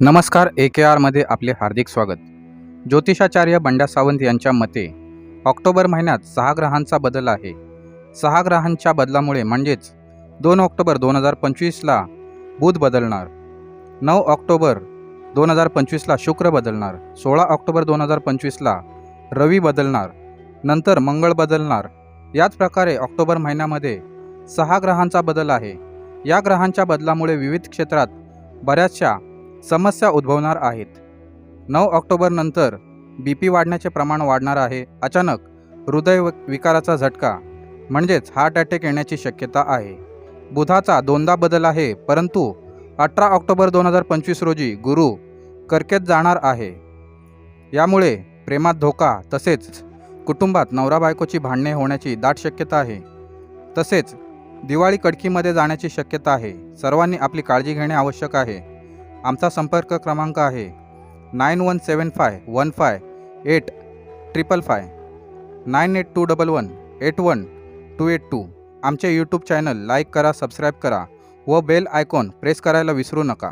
नमस्कार ए के आरमध्ये आपले हार्दिक स्वागत. ज्योतिषाचार्य बंड्या सावंत यांच्या मते ऑक्टोबर महिन्यात सहा ग्रहांचा बदल आहे. सहा ग्रहांच्या बदलामुळे म्हणजेच दोन ऑक्टोबर दोन हजार पंचवीसला बुध बदलणार. नऊ ऑक्टोबर दोन हजार पंचवीसला शुक्र बदलणार. सोळा ऑक्टोबर दोन हजार पंचवीसला रवी बदलणार. नंतर मंगळ बदलणार. याच प्रकारे ऑक्टोबर महिन्यामध्ये सहा ग्रहांचा बदल आहे. या ग्रहांच्या बदलामुळे विविध क्षेत्रात बऱ्याचशा समस्या उद्भवणार आहेत. नऊ ऑक्टोबरनंतर बी पी वाढण्याचे प्रमाण वाढणार आहे. अचानक हृदय विकाराचा झटका म्हणजेच हार्ट अटॅक येण्याची शक्यता आहे. बुधाचा दोनदा बदल आहे परंतु अठरा ऑक्टोबर दोन हजार पंचवीस रोजी गुरु करकेत जाणार आहे. यामुळे प्रेमात धोका तसेच कुटुंबात नवरा बायकोची भांडणे होण्याची दाट शक्यता आहे. तसेच दिवाळी कडकीमध्ये जाण्याची शक्यता आहे. सर्वांनी आपली काळजी घेणे आवश्यक आहे. आमचा संपर्क क्रमांक आहे nine one seven five one five eight triple five. Nine eight two double one eight one two eight two. आमचे यूट्यूब चॅनल लाईक करा सबस्क्राईब करा व बेल आयकॉन प्रेस करायला विसरू नका.